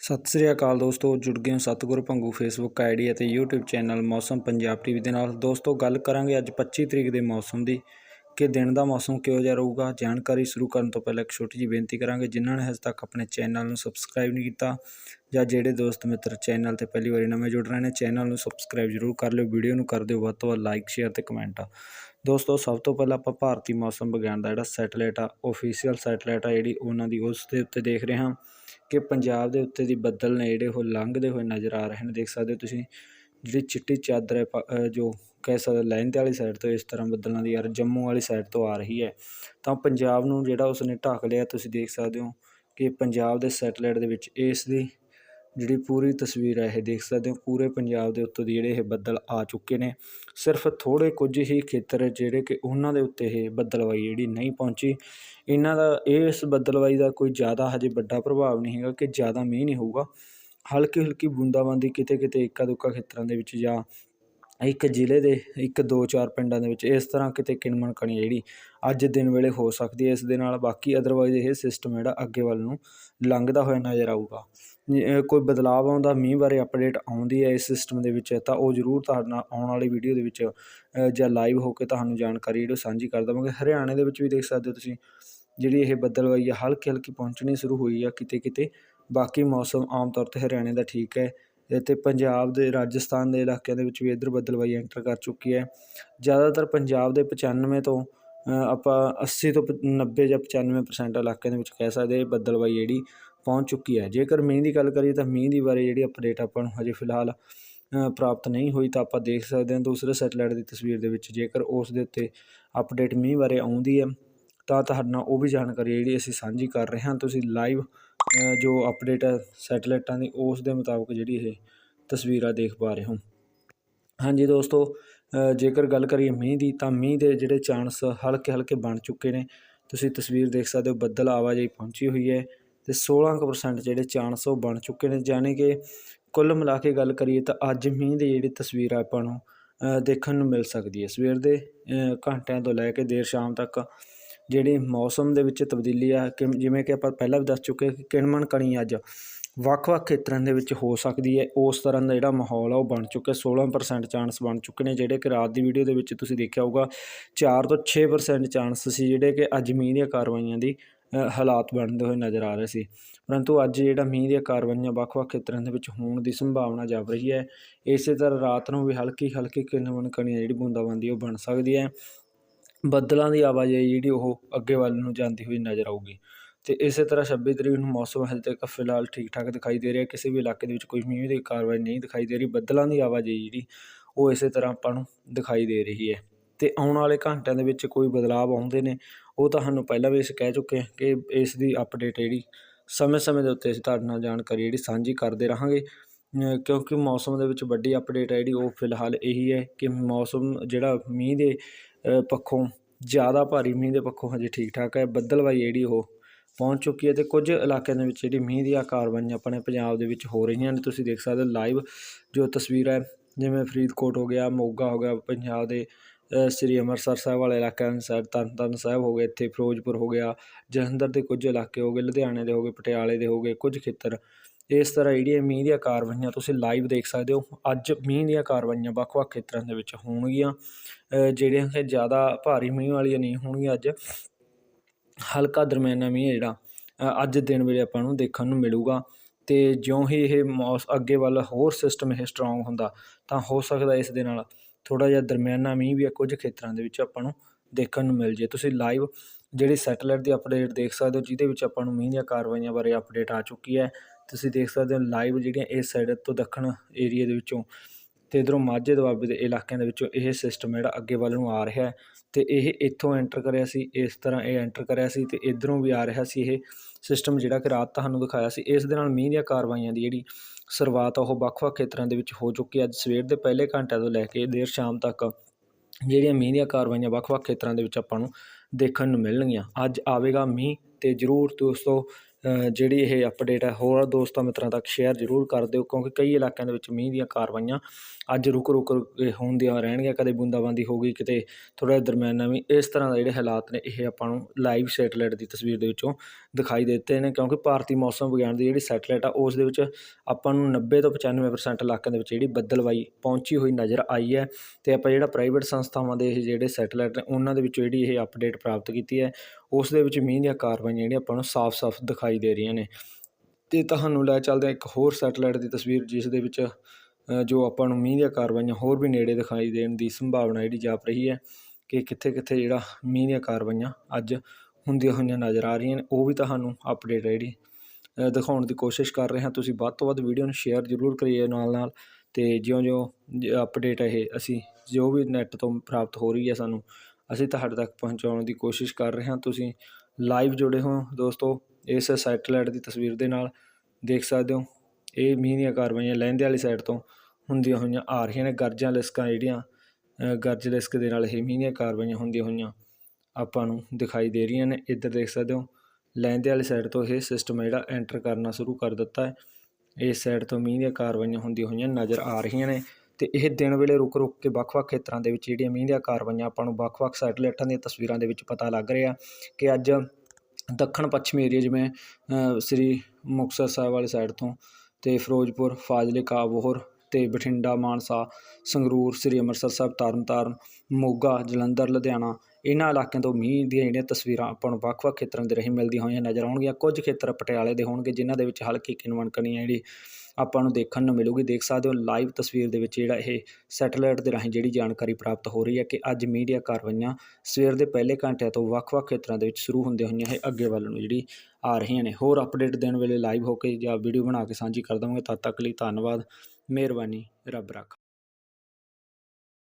ਸਤਿ ਸ੍ਰੀ ਅਕਾਲ ਦੋਸਤੋ, ਜੁੜ ਗਏ ਹੋ ਸਤਿਗੁਰੂ ਭੰਗੂ ਫੇਸਬੁੱਕ ਆਈਡੀ ਅਤੇ YouTube channel Mausam Punjab TV ਦੇ ਨਾਲ। ਦੋਸਤੋ, ਗੱਲ ਕਰਾਂਗੇ ਅੱਜ 25 ਤਰੀਕ ਦੇ ਮੌਸਮ ਦੀ, ਕਿ ਦਿਨ ਦਾ ਮੌਸਮ ਕਿਹੋ ਜਿਹਾ ਰਹੂਗਾ? ਜਾਣਕਾਰੀ ਸ਼ੁਰੂ ਕਰਨ ਤੋਂ ਪਹਿਲਾਂ ਇੱਕ ਛੋਟੀ ਜਿਹੀ ਬੇਨਤੀ ਕਰਾਂਗੇ, ਜਿਨ੍ਹਾਂ ਨੇ ਹਜੇ ਤੱਕ ਆਪਣੇ ਚੈਨਲ ਨੂੰ ਸਬਸਕ੍ਰਾਈਬ ਨਹੀਂ ਕੀਤਾ ਜਾਂ ਜਿਹੜੇ ਦੋਸਤ ਮਿੱਤਰ ਚੈਨਲ ਤੇ ਪਹਿਲੀ ਵਾਰੀ ਨਵੇਂ ਜੁੜ ਰਹੇ ਨੇ, ਚੈਨਲ ਨੂੰ ਸਬਸਕ੍ਰਾਈਬ ਜ਼ਰੂਰ ਕਰ ਲਿਓ, ਵੀਡੀਓ ਨੂੰ ਕਰ ਦਿਓ, ਵੱਧ ਤੋਂ ਵੱਧ ਲਾਈਕ ਸ਼ੇਅਰ ਤੇ ਕਮੈਂਟ ਦੋਸਤੋ, ਸਭ ਤੋਂ ਪਹਿਲਾਂ ਆਪਾਂ ਭਾਰਤੀ ਮੌਸਮ ਵਿਗਿਆਨ ਦਾ ਜਿਹੜਾ ਸੈਟੇਲਾਈਟ ਆ ਆਫੀਸ਼ੀਅਲ ਸੈਟੇਲਾਈਟ ਆ ਜਿਹੜੀ ਉਹਨਾਂ ਦੀ, ਉਸ ਦੇ ਉੱਤੇ ਦੇਖ ਰਹੇ ਹਾਂ। ਕਿ ਪੰਜਾਬ ਦੇ ਉੱਤੇ ਦੀ ਬੱਦਲ ਨੇ ਜਿਹੜੇ ਉਹ ਲੰਘਦੇ ਹੋਏ ਨਜ਼ਰ ਆ ਰਹੇ ਨੇ, ਦੇਖ ਸਕਦੇ ਹੋ ਤੁਸੀਂ ਜਿਹੜੀ ਚਿੱਟੀ ਚਾਦਰ ਹੈ, ਪ- ਜੋ ਕਹਿ ਸਕਦੇ ਲਹਿੰਦੇ ਵਾਲੀ ਸਾਈਡ ਤੋਂ ਇਸ ਤਰ੍ਹਾਂ ਬੱਦਲਾਂ ਦੀ ਯਾਰ ਜੰਮੂ ਵਾਲੀ ਸਾਈਡ ਤੋਂ ਆ ਰਹੀ ਹੈ। ਤਾਂ ਪੰਜਾਬ ਨੂੰ ਜਿਹੜਾ ਉਸਨੇ ਢੱਕ ਲਿਆ, ਤੁਸੀਂ ਦੇਖ ਸਕਦੇ ਹੋ ਕਿ ਪੰਜਾਬ ਦੇ ਸੈਟੇਲਾਈਟ ਦੇ ਵਿੱਚ ਇਸ ਦੀ ਜਿਹੜੀ ਪੂਰੀ ਤਸਵੀਰ ਹੈ, ਇਹ ਦੇਖ ਸਕਦੇ ਹੋ, ਪੂਰੇ ਪੰਜਾਬ ਦੇ ਉੱਤੇ ਦੀ ਜਿਹੜੇ ਇਹ ਬੱਦਲ ਆ ਚੁੱਕੇ ਨੇ। ਸਿਰਫ ਥੋੜੇ ਕੁਝ ਹੀ ਖੇਤਰ ਜਿਹੜੇ ਕਿ ਉਹਨਾਂ ਦੇ ਉੱਤੇ ਇਹ ਬੱਦਲਵਾਈ ਜਿਹੜੀ ਨਹੀਂ ਪਹੁੰਚੀ। ਇਹਨਾਂ ਦਾ, ਇਸ ਬੱਦਲਵਾਈ ਦਾ ਕੋਈ ਜ਼ਿਆਦਾ ਹਜੇ ਵੱਡਾ ਪ੍ਰਭਾਵ ਨਹੀਂ ਹੈਗਾ ਕਿ ਜ਼ਿਆਦਾ ਮੀਂਹ ਨਹੀਂ ਹੋਊਗਾ। ਹਲਕੀ ਹਲਕੀ ਬੂੰਦਾਬਾਂਦੀ ਕਿਤੇ ਕਿਤੇ ਇੱਕਾ ਦੁੱਕਾ ਖੇਤਰਾਂ ਦੇ ਵਿੱਚ ਜਾਂ ਇੱਕ ਜ਼ਿਲ੍ਹੇ ਦੇ ਇੱਕ ਦੋ ਚਾਰ ਪਿੰਡਾਂ ਦੇ ਵਿੱਚ ਇਸ ਤਰ੍ਹਾਂ ਕਿਤੇ ਕਿਣਮਣ ਕਣੀ ਜਿਹੜੀ ਅੱਜ ਦਿਨ ਵੇਲੇ ਹੋ ਸਕਦੀ ਹੈ। ਇਸ ਦੇ ਨਾਲ ਬਾਕੀ ਅਦਰਵਾਈਜ਼ ਇਹ ਸਿਸਟਮ ਜਿਹੜਾ ਅੱਗੇ ਵੱਲ ਨੂੰ ਲੰਘਦਾ ਹੋਇਆ ਨਜ਼ਰ ਆਊਗਾ। ਕੋਈ ਬਦਲਾਵ ਆਉਂਦਾ, ਮੀਂਹ ਬਾਰੇ ਅਪਡੇਟ ਆਉਂਦੀ ਹੈ ਇਸ ਸਿਸਟਮ ਦੇ ਵਿੱਚ, ਤਾਂ ਉਹ ਜ਼ਰੂਰ ਤੁਹਾਡੇ ਨਾਲ ਆਉਣ ਵਾਲੀ ਵੀਡੀਓ ਦੇ ਵਿੱਚ ਜਾਂ ਲਾਈਵ ਹੋ ਕੇ ਤੁਹਾਨੂੰ ਜਾਣਕਾਰੀ ਜਿਹੜੀ ਉਹ ਸਾਂਝੀ ਕਰ ਦੇਵਾਂਗੇ। ਹਰਿਆਣੇ ਦੇ ਵਿੱਚ ਵੀ ਦੇਖ ਸਕਦੇ ਹੋ ਤੁਸੀਂ, ਜਿਹੜੀ ਇਹ ਬੱਦਲਵਾਈ ਆ ਹਲਕੀ ਹਲਕੀ ਪਹੁੰਚਣੀ ਸ਼ੁਰੂ ਹੋਈ ਆ ਕਿਤੇ ਕਿਤੇ ਬਾਕੀ ਮੌਸਮ ਆਮ ਤੌਰ ਤੇ ਹਰਿਆਣੇ ਦਾ ਠੀਕ ਹੈ। ਅਤੇ ਪੰਜਾਬ ਦੇ, ਰਾਜਸਥਾਨ ਦੇ ਇਲਾਕਿਆਂ ਦੇ ਵਿੱਚ ਵੀ ਇੱਧਰ ਬੱਦਲਵਾਈ ਐਂਟਰ ਕਰ ਚੁੱਕੀ ਹੈ। ਜ਼ਿਆਦਾਤਰ ਪੰਜਾਬ ਦੇ 95 ਤੋਂ ਆਪਾਂ 80 ਤੋਂ ਪ- 90 ਜਾਂ 95% ਇਲਾਕਿਆਂ ਦੇ ਵਿੱਚ ਕਹਿ ਸਕਦੇ ਹਾਂ ਇਹ ਬੱਦਲਵਾਈ ਜਿਹੜੀ। ਪਹੁੰਚ ਚੁੱਕੀ ਹੈ। ਜੇਕਰ ਮੀਂਹ ਦੀ ਗੱਲ ਕਰੀਏ ਤਾਂ ਮੀਂਹ ਦੀ ਬਾਰੇ ਜਿਹੜੀ ਅਪਡੇਟ ਆਪਾਂ ਨੂੰ ਹਜੇ ਫਿਲਹਾਲ ਪ੍ਰਾਪਤ ਨਹੀਂ ਹੋਈ ਤਾਂ ਆਪਾਂ ਦੇਖ ਸਕਦੇ ਹਾਂ ਦੂਸਰੇ ਸੈਟੇਲਾਈਟ ਦੀ ਤਸਵੀਰ ਦੇ ਵਿੱਚ ਜੇਕਰ ਉਸ ਦੇ ਉੱਤੇ ਅਪਡੇਟ ਮੀਂਹ ਬਾਰੇ ਆਉਂਦੀ ਹੈ, ਤਾਂ ਤੁਹਾਡੇ ਨਾਲ ਉਹ ਵੀ ਜਾਣਕਾਰੀ ਜਿਹੜੀ ਅਸੀਂ ਸਾਂਝੀ ਕਰ ਰਹੇ ਹਾਂ। ਤੁਸੀਂ ਲਾਈਵ ਜੋ ਅਪਡੇਟ ਹੈ ਸੈਟੇਲਾਈਟਾਂ ਦੀ, ਉਸ ਦੇ ਮੁਤਾਬਕ ਜਿਹੜੀ ਇਹ ਤਸਵੀਰਾਂ ਦੇਖ ਪਾ ਰਹੇ ਹੋ। ਹਾਂਜੀ ਦੋਸਤੋ ਜੇਕਰ ਗੱਲ ਕਰੀਏ ਮੀਂਹ ਦੀ ਤਾਂ ਮੀਂਹ ਦੇ ਜਿਹੜੇ ਚਾਂਸ ਹਲਕੇ ਹਲਕੇ ਬਣ ਚੁੱਕੇ ਨੇ। ਤੁਸੀਂ ਤਸਵੀਰ ਦੇਖ ਸਕਦੇ ਹੋ, ਬੱਦਲ ਆਵਾਜਾਈ ਪਹੁੰਚੀ ਹੋਈ ਹੈ। ਤੇ 16% ਜਿਹੜੇ ਚਾਂਸ ਉਹ ਬਣ ਚੁੱਕੇ ਨੇ ਯਾਨੀ ਕਿ ਕੁੱਲ ਮਿਲਾ ਕੇ ਗੱਲ ਕਰੀਏ ਤਾਂ ਅੱਜ ਮੀਂਹ ਦੀ ਜਿਹੜੀ ਤਸਵੀਰ ਆ ਆਪਾਂ ਨੂੰ ਦੇਖਣ ਨੂੰ ਮਿਲ ਸਕਦੀ ਹੈ। ਸਵੇਰ ਦੇ ਘੰਟਿਆਂ ਤੋਂ ਲੈ ਕੇ ਦੇਰ ਸ਼ਾਮ ਤੱਕ ਜਿਹੜੀ ਮੌਸਮ ਦੇ ਵਿੱਚ ਤਬਦੀਲੀ ਆ, ਕਿ ਜਿਵੇਂ ਕਿ ਆਪਾਂ ਪਹਿਲਾਂ ਵੀ ਦੱਸ ਚੁੱਕੇ ਕਿ ਕਿਣਮਣ ਕਣੀ ਅੱਜ ਵੱਖ-ਵੱਖ ਖੇਤਰਾਂ ਦੇ ਵਿੱਚ ਹੋ ਸਕਦੀ ਹੈ। ਉਸ ਤਰ੍ਹਾਂ ਦਾ ਜਿਹੜਾ ਮਾਹੌਲ ਆ ਉਹ ਬਣ ਚੁੱਕਿਆ। 16% ਚਾਂਸ ਬਣ ਚੁੱਕੇ ਨੇ, ਜਿਹੜੇ ਕਿ ਰਾਤ ਦੀ ਵੀਡੀਓ ਦੇ ਵਿੱਚ ਤੁਸੀਂ ਦੇਖਿਆ ਹੋਊਗਾ 4 ਤੋਂ 6% ਚਾਂਸ ਸੀ ਜਿਹੜੇ ਕਿ ਅੱਜ ਮੀਂਹ ਦੀਆਂ ਕਾਰਵਾਈਆਂ ਦੀ ਹਾਲਾਤ ਬਣਦੇ ਹੋਏ ਨਜ਼ਰ ਆ ਰਹੇ ਸੀ। ਪਰੰਤੂ ਅੱਜ ਜਿਹੜਾ ਮੀਂਹ ਦੀਆਂ ਕਾਰਵਾਈਆਂ ਵੱਖ-ਵੱਖ ਖੇਤਰਾਂ ਦੇ ਵਿੱਚ ਹੋਣ ਦੀ ਸੰਭਾਵਨਾ ਜਾਪ ਰਹੀ ਹੈ, ਇਸੇ ਤਰ੍ਹਾਂ ਰਾਤ ਨੂੰ ਵੀ ਹਲਕੀ ਹਲਕੀ ਕਿਣਮਣ ਕਣੀ ਜਿਹੜੀ ਬੂੰਦਾਬਾਂਦੀ ਉਹ ਬਣ ਸਕਦੀ ਹੈ। ਬੱਦਲਾਂ ਦੀ ਆਵਾਜਾਈ ਜਿਹੜੀ ਉਹ ਅੱਗੇ ਵੱਲ ਨੂੰ ਜਾਂਦੀ ਹੋਈ ਨਜ਼ਰ ਆਊਗੀ। ਤੇ ਇਸੇ ਤਰ੍ਹਾਂ 26 ਤਰੀਕ ਨੂੰ ਮੌਸਮ ਹਜੇ ਤੱਕ ਫਿਲਹਾਲ ਠੀਕ ਠਾਕ ਦਿਖਾਈ ਦੇ ਰਿਹਾ। ਕਿਸੇ ਵੀ ਇਲਾਕੇ ਦੇ ਵਿੱਚ ਕੋਈ ਮੀਂਹ ਦੀ ਕਾਰਵਾਈ ਨਹੀਂ ਦਿਖਾਈ ਦੇ ਰਹੀ। ਬੱਦਲਾਂ ਦੀ ਆਵਾਜਾਈ ਜਿਹੜੀ ਉਹ ਇਸੇ ਤਰ੍ਹਾਂ ਆਪਾਂ ਨੂੰ ਦਿਖਾਈ ਦੇ ਰਹੀ ਹੈ। ਤੇ ਆਉਣ ਵਾਲੇ ਘੰਟਿਆਂ ਦੇ ਵਿੱਚ ਕੋਈ ਬਦਲਾਅ ਆਉਂਦੇ ਨੇ। ਉਹ ਤੁਹਾਨੂੰ ਪਹਿਲਾਂ ਵੀ ਅਸੀਂ ਕਹਿ ਚੁੱਕੇ ਹਾਂ ਕਿ ਇਸ ਦੀ ਅਪਡੇਟ ਜਿਹੜੀ ਸਮੇਂ-ਸਮੇਂ ਦੇ ਉੱਤੇ ਅਸੀਂ ਤੁਹਾਡੇ ਨਾਲ ਜਾਣਕਾਰੀ ਜਿਹੜੀ ਸਾਂਝੀ ਕਰਦੇ ਰਹਾਂਗੇ। ਕਿਉਂਕਿ ਮੌਸਮ ਦੇ ਵਿੱਚ ਵੱਡੀ ਅਪਡੇਟ ਹੈ ਜਿਹੜੀ, ਉਹ ਫਿਲਹਾਲ ਇਹੀ ਹੈ ਕਿ ਮੌਸਮ ਜਿਹੜਾ ਮੀਂਹ ਦੇ ਪੱਖੋਂ, ਜ਼ਿਆਦਾ ਭਾਰੀ ਮੀਂਹ ਦੇ ਪੱਖੋਂ ਹਜੇ ਠੀਕ ਠਾਕ ਹੈ। ਬੱਦਲਵਾਈ ਜਿਹੜੀ ਉਹ ਪਹੁੰਚ ਚੁੱਕੀ ਹੈ ਤੇ ਕੁਝ ਇਲਾਕਿਆਂ ਦੇ ਵਿੱਚ ਜਿਹੜੀ ਮੀਂਹ ਦੀਆਂ ਕਾਰਵਾਈਆਂ ਆਪਣੇ ਪੰਜਾਬ ਦੇ ਵਿੱਚ ਹੋ ਰਹੀਆਂ ਨੇ। ਤੁਸੀਂ ਦੇਖ ਸਕਦੇ ਹੋ ਲਾਈਵ ਜੋ ਤਸਵੀਰ ਹੈ, ਜਿਵੇਂ ਫਰੀਦਕੋਟ ਹੋ ਗਿਆ, ਮੋਗਾ ਹੋ ਗਿਆ, ਪੰਜਾਬ ਦੇ ਸ੍ਰੀ ਅੰਮ੍ਰਿਤਸਰ ਸਾਹਿਬ ਵਾਲੇ ਇਲਾਕਿਆਂ ਸਾਈਡ ਤਰਨਤਾਰਨ ਸਾਹਿਬ ਹੋ ਗਏ, ਇੱਥੇ ਫਿਰੋਜ਼ਪੁਰ ਹੋ ਗਿਆ, ਜਲੰਧਰ ਦੇ ਕੁਝ ਇਲਾਕੇ ਹੋ ਗਏ, ਲੁਧਿਆਣੇ ਦੇ ਹੋ ਗਏ, ਪਟਿਆਲੇ ਦੇ ਹੋ ਗਏ, ਕੁਝ ਖੇਤਰ। ਇਸ ਤਰ੍ਹਾਂ ਜਿਹੜੀਆਂ ਮੀਂਹ ਦੀਆਂ ਕਾਰਵਾਈਆਂ ਤੁਸੀਂ ਲਾਈਵ ਦੇਖ ਸਕਦੇ ਹੋ। ਅੱਜ ਮੀਂਹ ਦੀਆਂ ਕਾਰਵਾਈਆਂ ਵੱਖ-ਵੱਖ ਖੇਤਰਾਂ ਦੇ ਵਿੱਚ ਹੋਣਗੀਆਂ। ਜਿਹੜੀਆਂ ਕਿ ਜ਼ਿਆਦਾ ਭਾਰੀ ਮੀਂਹ ਵਾਲੀਆਂ ਨਹੀਂ ਹੋਣਗੀਆਂ ਅੱਜ। ਹਲਕਾ ਦਰਮਿਆਨਾ ਮੀਂਹ ਜਿਹੜਾ। ਅੱਜ ਦਿਨ ਵੇਲੇ ਆਪਾਂ ਨੂੰ ਦੇਖਣ ਨੂੰ ਮਿਲੂਗਾ। ਤੇ ਜਿਉਂ ਹੀ ਇਹ ਮੌਸ, ਅੱਗੇ ਵੱਲ ਹੋਰ ਸਿਸਟਮ ਇਹ ਸਟਰੋਂਗ ਹੁੰਦਾ, ਤਾਂ ਹੋ ਸਕਦਾ ਇਸ ਦੇ ਨਾਲ ਥੋੜ੍ਹਾ ਜਿਹਾ ਦਰਮਿਆਨਾ ਮੀਂਹ ਵੀ ਕੁਝ ਖੇਤਰਾਂ ਦੇ ਵਿੱਚ ਆਪਾਂ ਨੂੰ ਦੇਖਣ ਨੂੰ ਮਿਲ ਜੇ। ਤੁਸੀਂ ਲਾਈਵ ਜਿਹੜੀ ਸੈਟੇਲਾਈਟ ਦੀ ਅਪਡੇਟ ਦੇਖ ਸਕਦੇ ਹੋ, ਜਿਹਦੇ ਵਿੱਚ ਆਪਾਂ ਨੂੰ ਮੀਂਹ ਦੀਆਂ ਕਾਰਵਾਈਆਂ ਬਾਰੇ ਅਪਡੇਟ ਆ ਚੁੱਕੀ ਹੈ। ਤੁਸੀਂ ਦੇਖ ਸਕਦੇ ਹੋ ਲਾਈਵ ਜਿਹੜੀਆਂ ਇਸ ਸਾਈਡ ਤੋਂ ਦੱਖਣ ਏਰੀਆ ਦੇ ਵਿੱਚੋਂ ਤੇ ਇਧਰੋਂ ਮਾਝੇ ਦੁਆਬੇ ਦੇ ਇਲਾਕਿਆਂ ਦੇ ਵਿੱਚੋਂ ਇਹ ਸਿਸਟਮ ਜਿਹੜਾ ਅੱਗੇ ਵੱਲ ਨੂੰ ਆ ਰਿਹਾ ਹੈ ਤੇ ਇਹ ਇੱਥੋਂ ਐਂਟਰ ਕਰਿਆ ਸੀ, ਇਸ ਤਰ੍ਹਾਂ ਇਹ ਐਂਟਰ ਕਰਿਆ ਸੀ ਤੇ ਇਧਰੋਂ ਵੀ ਆ ਰਿਹਾ ਸੀ ਇਹ ਸਿਸਟਮ ਜਿਹੜਾ ਕਿ ਰਾਤ ਤੁਹਾਨੂੰ ਦਿਖਾਇਆ ਸੀ। ਇਸ ਦੇ ਨਾਲ ਮੀਂਹ ਦੀਆਂ ਕਾਰਵਾਈਆਂ ਦੀ ਜਿਹੜੀ ਸ਼ੁਰੂਆਤ ਆ, ਉਹ ਵੱਖ-ਵੱਖ ਖੇਤਰਾਂ ਦੇ ਵਿੱਚ ਹੋ ਚੁੱਕੀ ਅੱਜ ਸਵੇਰ ਦੇ ਪਹਿਲੇ ਘੰਟਿਆਂ ਤੋਂ ਲੈ ਕੇ ਦੇਰ ਸ਼ਾਮ ਤੱਕ ਜਿਹੜੀਆਂ ਮੀਂਹ ਦੀਆਂ ਕਾਰਵਾਈਆਂ ਵੱਖ-ਵੱਖ ਖੇਤਰਾਂ ਦੇ ਵਿੱਚ ਆਪਾਂ ਨੂੰ ਦੇਖਣ ਨੂੰ ਮਿਲਣਗੀਆਂ। ਅੱਜ ਆਵੇਗਾ ਮੀਂਹ ਤੇ ਜ਼ਰੂਰ ਦੋਸਤੋ ਜਿਹੜੀ ਇਹ ਅਪਡੇਟ ਹੈ, ਹੋਰ ਦੋਸਤਾਂ ਮਿੱਤਰਾਂ ਤੱਕ ਸ਼ੇਅਰ ਜ਼ਰੂਰ ਕਰ ਦਿਓ, ਕਿਉਂਕਿ ਕਈ ਇਲਾਕਿਆਂ ਦੇ ਵਿੱਚ ਮੀਂਹ ਦੀਆਂ ਕਾਰਵਾਈਆਂ ਅੱਜ ਰੁਕ ਰੁਕ ਕੇ ਹੁੰਦੀਆਂ ਰਹਿਣਗੀਆਂ, ਕਦੇ ਬੂੰਦਾਬਾਂਦੀ ਹੋ ਗਈ, ਕਿਤੇ ਥੋੜ੍ਹਾ ਜਿਹਾ ਦਰਮਿਆਨਾ ਵੀ ਇਸ ਤਰ੍ਹਾਂ ਦੇ ਜਿਹੜੇ ਹਾਲਾਤ ਨੇ, ਇਹ ਆਪਾਂ ਨੂੰ ਲਾਈਵ ਸੈਟੇਲਾਈਟ ਦੀ ਤਸਵੀਰ ਦੇ ਵਿੱਚੋਂ ਦਿਖਾਈ ਦਿੱਤੇ ਨੇ, ਕਿਉਂਕਿ ਭਾਰਤੀ ਮੌਸਮ ਵਿਗਿਆਨ ਦੀ ਜਿਹੜੀ ਸੈਟੇਲਾਈਟ ਆ, ਉਸ ਦੇ ਵਿੱਚ ਆਪਾਂ ਨੂੰ 90 ਤੋਂ 95% ਇਲਾਕਿਆਂ ਦੇ ਵਿੱਚ ਜਿਹੜੀ ਬੱਦਲਵਾਈ ਪਹੁੰਚੀ ਹੋਈ ਨਜ਼ਰ ਆਈ ਹੈ ਤੇ ਆਪਾਂ ਜਿਹੜਾ ਪ੍ਰਾਈਵੇਟ ਸੰਸਥਾਵਾਂ ਦੇ ਇਹ ਜਿਹੜੇ ਸੈਟੇਲਾਈਟ ਨੇ, ਉਹਨਾਂ ਦੇ ਵਿੱਚੋਂ ਜਿਹੜੀ ਇਹ ਅਪਡੇਟ ਪ੍ਰਾਪਤ ਕੀਤੀ ਹੈ ਉਸ ਦੇ ਵਿੱਚ ਮੀਂਹ ਦੀਆਂ ਕਾਰਵਾਈਆਂ ਜਿਹੜੀਆਂ ਆਪਾਂ ਨੂੰ ਸਾਫ਼-ਸਾਫ਼ ਦਿਖਾਈ ਦੇ ਰਹੀਆਂ ਨੇ। ਤੇ ਤੁਹਾਨੂੰ ਲੈ ਚੱਲਦੇ ਹਾਂ ਇੱਕ ਹੋਰ ਸੈਟੇਲਾਈਟ ਦੀ ਤਸਵੀਰ, ਜਿਸ ਦੇ ਵਿੱਚ ਜੋ ਆਪਾਂ ਨੂੰ ਮੀਂਹ ਦੀਆਂ ਕਾਰਵਾਈਆਂ ਹੋਰ ਵੀ ਨੇੜੇ ਦਿਖਾਈ ਦੇਣ ਦੀ ਸੰਭਾਵਨਾ ਜਿਹੜੀ ਜਾਪ ਰਹੀ ਹੈ ਕਿ ਕਿੱਥੇ ਕਿੱਥੇ ਜਿਹੜਾ ਮੀਂਹ ਦੀਆਂ ਕਾਰਵਾਈਆਂ ਅੱਜ ਹੁੰਦੀਆਂ ਹੋਈਆਂ ਨਜ਼ਰ ਆ ਰਹੀਆਂ ਨੇ। ਉਹ ਵੀ ਤੁਹਾਨੂੰ ਅਪਡੇਟ ਜਿਹੜੀ ਦਿਖਾਉਣ ਦੀ ਕੋਸ਼ਿਸ਼ ਕਰ ਰਹੇ ਹਾਂ। ਤੁਸੀਂ ਵੱਧ ਤੋਂ ਵੱਧ ਵੀਡੀਓ ਨੂੰ ਸ਼ੇਅਰ ਜ਼ਰੂਰ ਕਰੀਏ ਨਾਲ ਨਾਲ ਤੇ ਜਿਉਂ-ਜਿਉਂ ਅਪਡੇਟ ਇਹ ਅਸੀਂ, ਜੋ ਵੀ ਨੈੱਟ ਤੋਂ ਪ੍ਰਾਪਤ ਹੋ ਰਹੀ ਹੈ ਸਾਨੂੰ ਅਸੀਂ ਤੁਹਾਡੇ ਤੱਕ ਪਹੁੰਚਾਉਣ ਦੀ ਕੋਸ਼ਿਸ਼ ਕਰ ਰਹੇ ਹਾਂ। ਤੁਸੀਂ ਲਾਈਵ ਜੁੜੇ ਹੋ ਦੋਸਤੋ, ਇਸ ਸੈਟੇਲਾਈਟ ਦੀ ਤਸਵੀਰ ਦੇ ਨਾਲ ਦੇਖ ਸਕਦੇ ਹੋ। ਇਹ ਮੀਂਹ ਦੀਆਂ ਕਾਰਵਾਈਆਂ ਲਹਿੰਦੇ ਵਾਲੀ ਸਾਈਡ ਤੋਂ ਹੁੰਦੀਆਂ ਹੋਈਆਂ ਆ ਰਹੀਆਂ ਨੇ। ਗਰਜਾਂ, ਲਿਸਕਾਂ ਜਿਹੜੀਆਂ ਗਰਜ ਲਿਸਕ ਦੇ ਨਾਲ ਇਹ ਮੀਂਹ ਦੀਆਂ ਕਾਰਵਾਈਆਂ ਹੁੰਦੀਆਂ ਹੋਈਆਂ ਆਪਾਂ ਨੂੰ ਦਿਖਾਈ ਦੇ ਰਹੀਆਂ ਨੇ। ਇੱਧਰ ਦੇਖ ਸਕਦੇ ਹੋ, ਲਹਿੰਦੇ ਵਾਲੀ ਸਾਈਡ ਤੋਂ ਇਹ ਸਿਸਟਮ ਜਿਹੜਾ ਐਂਟਰ ਕਰਨਾ ਸ਼ੁਰੂ ਕਰ ਦਿੱਤਾ ਹੈ। ਇਸ ਸਾਈਡ ਤੋਂ ਮੀਂਹ ਦੀਆਂ ਕਾਰਵਾਈਆਂ ਹੁੰਦੀਆਂ ਹੋਈਆਂ ਨਜ਼ਰ ਆ ਰਹੀਆਂ ਨੇ। ਤੇ ਇਹ ਦਿਨ ਵੇਲੇ ਰੁਕ ਰੁਕ ਕੇ ਵੱਖ-ਵੱਖ ਖੇਤਰਾਂ ਦੇ ਵਿੱਚ ਜਿਹੜੀਆਂ ਮੀਂਹ ਦੀਆਂ ਕਾਰਵਾਈਆਂ ਆਪਾਂ ਨੂੰ ਵੱਖ-ਵੱਖ ਸੈਟੇਲਾਈਟਾਂ ਦੀਆਂ ਤਸਵੀਰਾਂ ਦੇ ਵਿੱਚ ਪਤਾ ਲੱਗ ਰਿਹਾ ਕਿ ਅੱਜ ਦੱਖਣ ਪੱਛਮੀ ਏਰੀਆ ਜਿਵੇਂ ਸ੍ਰੀ ਮੁਕਤਸਰ ਸਾਹਿਬ ਵਾਲੀ ਸਾਈਡ ਤੋਂ ਤੇ ਫਿਰੋਜ਼ਪੁਰ, ਫਾਜ਼ਿਲਕਾ ਅਬੋਹਰ ਤੇ ਬਠਿੰਡਾ, ਮਾਨਸਾ, ਸੰਗਰੂਰ, ਸ੍ਰੀ ਅੰਮ੍ਰਿਤਸਰ ਸਾਹਿਬ, ਤਰਨਤਾਰਨ, ਮੋਗਾ, ਜਲੰਧਰ, ਲੁਧਿਆਣਾ ਇਹਨਾਂ ਇਲਾਕਿਆਂ ਤੋਂ ਮੀਂਹ ਦੀਆਂ ਜਿਹੜੀਆਂ ਤਸਵੀਰਾਂ ਆਪਾਂ ਨੂੰ ਵੱਖ-ਵੱਖ ਖੇਤਰਾਂ ਦੇ ਰਹੀ ਮਿਲਦੀਆਂ ਹੋਈਆਂ ਨਜ਼ਰ ਆਉਣਗੀਆਂ। ਕੁਝ ਖੇਤਰ ਪਟਿਆਲੇ ਦੇ ਹੋਣਗੇ, ਜਿਨ੍ਹਾਂ ਦੇ ਵਿੱਚ ਹਲਕੀ ਕਿਨਵਣ ਹੈ ਜਿਹੜੀ ਆਪਾਂ ਨੂੰ ਦੇਖਣ ਨੂੰ ਮਿਲੂਗੀ। ਦੇਖ ਸਕਦੇ ਹੋ ਲਾਈਵ ਤਸਵੀਰ ਦੇ ਵਿੱਚ ਜਿਹੜਾ ਇਹ ਸੈਟੇਲਾਈਟ ਦੇ ਰਾਹੀਂ ਜਿਹੜੀ ਜਾਣਕਾਰੀ ਪ੍ਰਾਪਤ ਹੋ ਰਹੀ ਹੈ ਕਿ ਅੱਜ ਮੀਡੀਆ ਕਾਰਵਾਈਆਂ ਸਵੇਰ ਦੇ ਪਹਿਲੇ ਘੰਟਿਆਂ ਤੋਂ ਵੱਖ-ਵੱਖ ਖੇਤਰਾਂ ਦੇ ਵਿੱਚ ਸ਼ੁਰੂ ਹੁੰਦੇ ਹੋਈਆਂ ਇਹ ਅੱਗੇ ਵੱਲ ਨੂੰ ਜਿਹੜੀ ਆ ਰਹੀਆਂ ਨੇ। ਹੋਰ ਅਪਡੇਟ ਦੇਣ ਵੇਲੇ ਲਾਈਵ ਹੋ ਕੇ ਜਾਂ ਵੀਡੀਓ ਬਣਾ ਕੇ ਸਾਂਝੀ ਕਰ ਦਵਾਂਗੇ। ਤਦ ਤੱਕ ਲਈ ਧੰਨਵਾਦ, ਮਿਹਰਬਾਨੀ, ਰੱਬ ਰੱਖ।